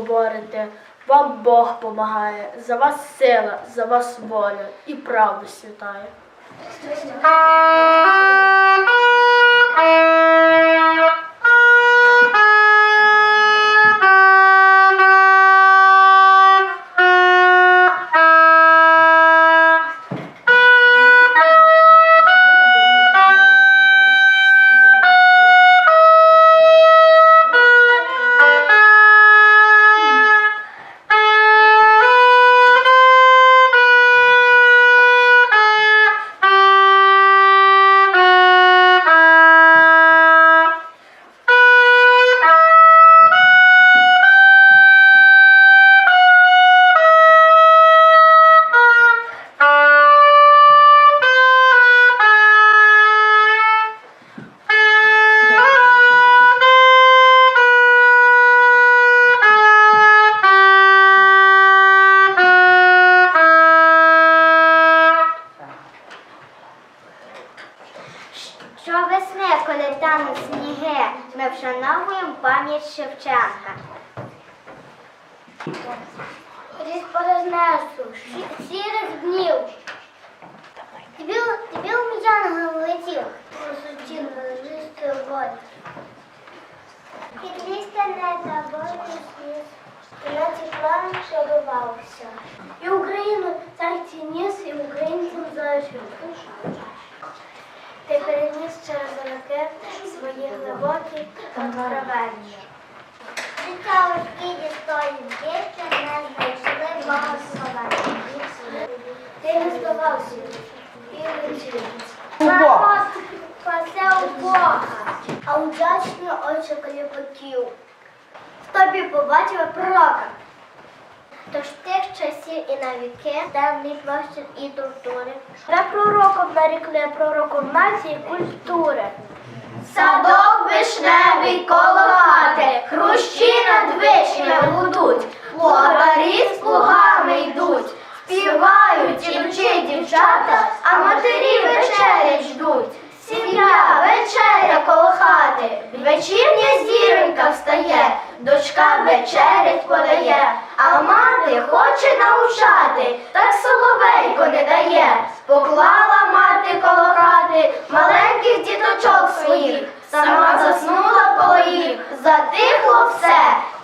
борете. Вам Бог помагає, за вас сила, за вас воля і правда святає. Щовесни, Шевченка. Розпорознесу сірих днів. Тобі, у м'янгом летів, посутін лежистою воді. Під листя не заборі сліз, і на ці шарувався. І Україну царці ніс, і українцям залишив. Ти переніс через роки свої глибокі откровення. Життя важкі дістої не знайшли благословення. Ти не здавався і летів. Бога. Спасе у Бога, а удячні очі кліпотів. Тобі побачили пророка. Тож тих часів і на віки, темний простір і тортури. Вже пророком нарікли пророком нації культури. Садок вишневий коло хрущі над вишнями гудуть, плугарі з плугами йдуть, співають і вчить дівчата, а матері вечерять ждуть. Сім'я, вечеря коло хати, вечірня зіронька встає, дочка вечерять подає, а мати хоче навчати, так соловейко не дає. Поклала мати коло хати маленьких діточок своїх, сама заснула коло їх, затихло все,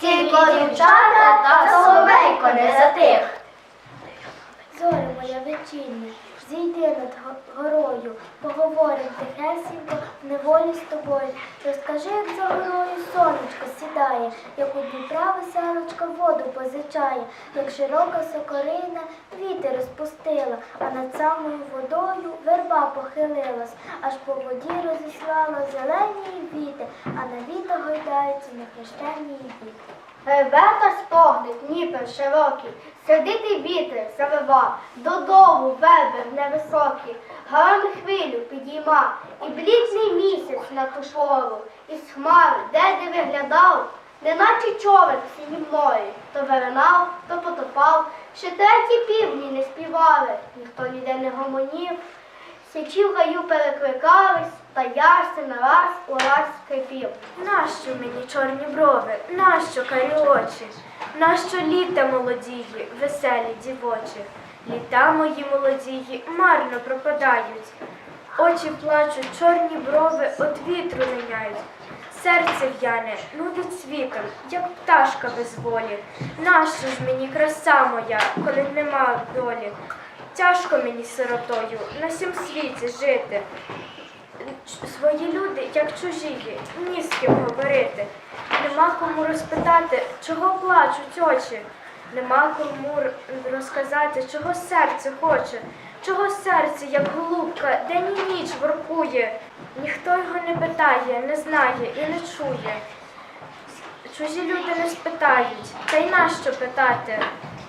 тільки дівчата та соловейко не затих. Зоре моя вечірня, зійди над горою, поговорим тихесенько в неволі з тобою. Розкажи, як за горою сонечко сідає, як у Дніпра веселочка воду позичає, як широка сокорина вітер розпустила, а над самою водою верба похилилась, аж по воді розіслала зелені віти, а на віта гойдаються нехрещені віти. Вербета стогне, Дніпер широкий, сердитий вітер завива, додолу вебер невисокий, гарну хвилю підійма, і блідний місяць на кошору шору, із хмари, де де виглядав, неначе човен в синім морі, то виринав, то потопав, ще треті півні не співали, ніхто ніде не гомонів. Січі в гаю перекликались, та ясен раз у раз скрипів. Нащо мені чорні брови, нащо карі очі, нащо літа молодії, веселі дівочі? Літа мої молодії марно пропадають. Очі плачуть, чорні брови от вітру линяють. Серце в'яне, нудить світом, як пташка без волі. Нащо ж мені краса моя, коли нема долі? Тяжко мені сиротою на сім світі жити. Свої люди, як чужі, ні з ким говорити. Нема кому розпитати, чого плачуть очі. Нема кому розказати, чого серце хоче, чого серце, як голубка, день і ніч воркує. Ніхто його не питає, не знає і не чує. Чужі люди не спитають, та й нащо питати?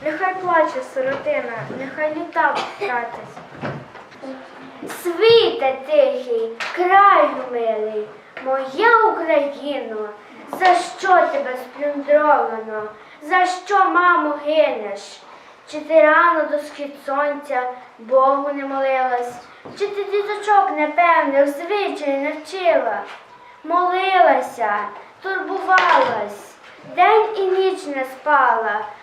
Нехай плаче сиротина, нехай літа втратить. Світе тихий, краю милий, моя Україно, за що тебе сплюндровано, за що, мамо, гинеш? Чи ти рано до схід сонця Богу не молилась, чи ти діточок непевних звичай не вчила? Молилася, турбувалась, День і ніч не спала,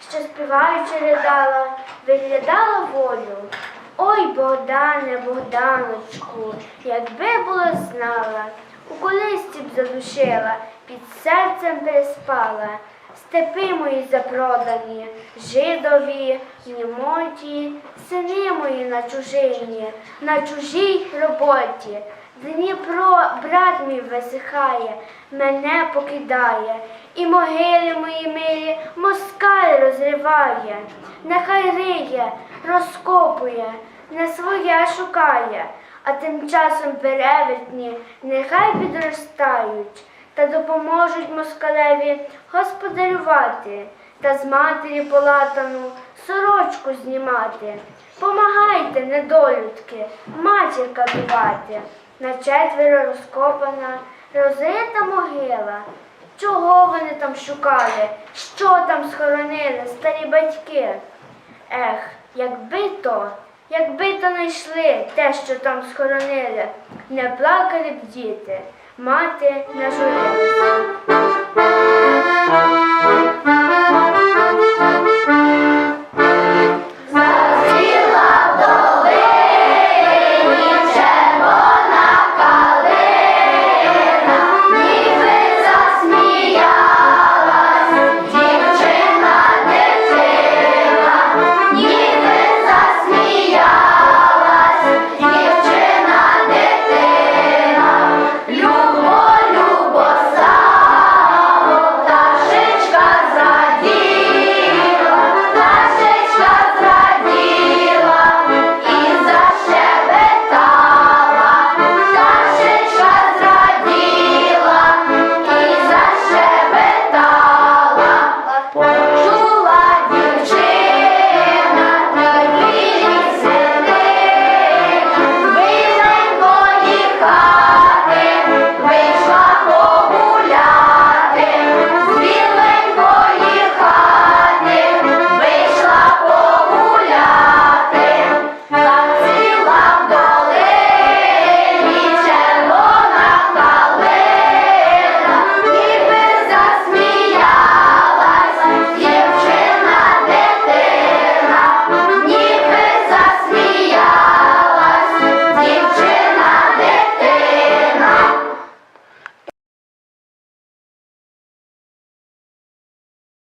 що співаючи ридала, виглядала волю. Ой, Богдане, Богданочку, якби була знала, у колисці б задушила, під серцем переспала. Степи мої запродані, жидові, німоті, сини мої на чужині, на чужій роботі. Дніпро, брат мій висихає, мене покидає, і могили мої милі москаль розриває, нехай риє, розкопує, не своє шукає, а тим часом перевертні нехай підростають та допоможуть москалеві господарювати та з матері полатану сорочку знімати. Помагайте, недолюдки, матір катувати. На четверо розкопана, розрита могила. Чого вони там шукали? Що там схоронили старі батьки? Ех, якби то, якби то знайшли те, що там схоронили, не плакали б діти, мати не журилася.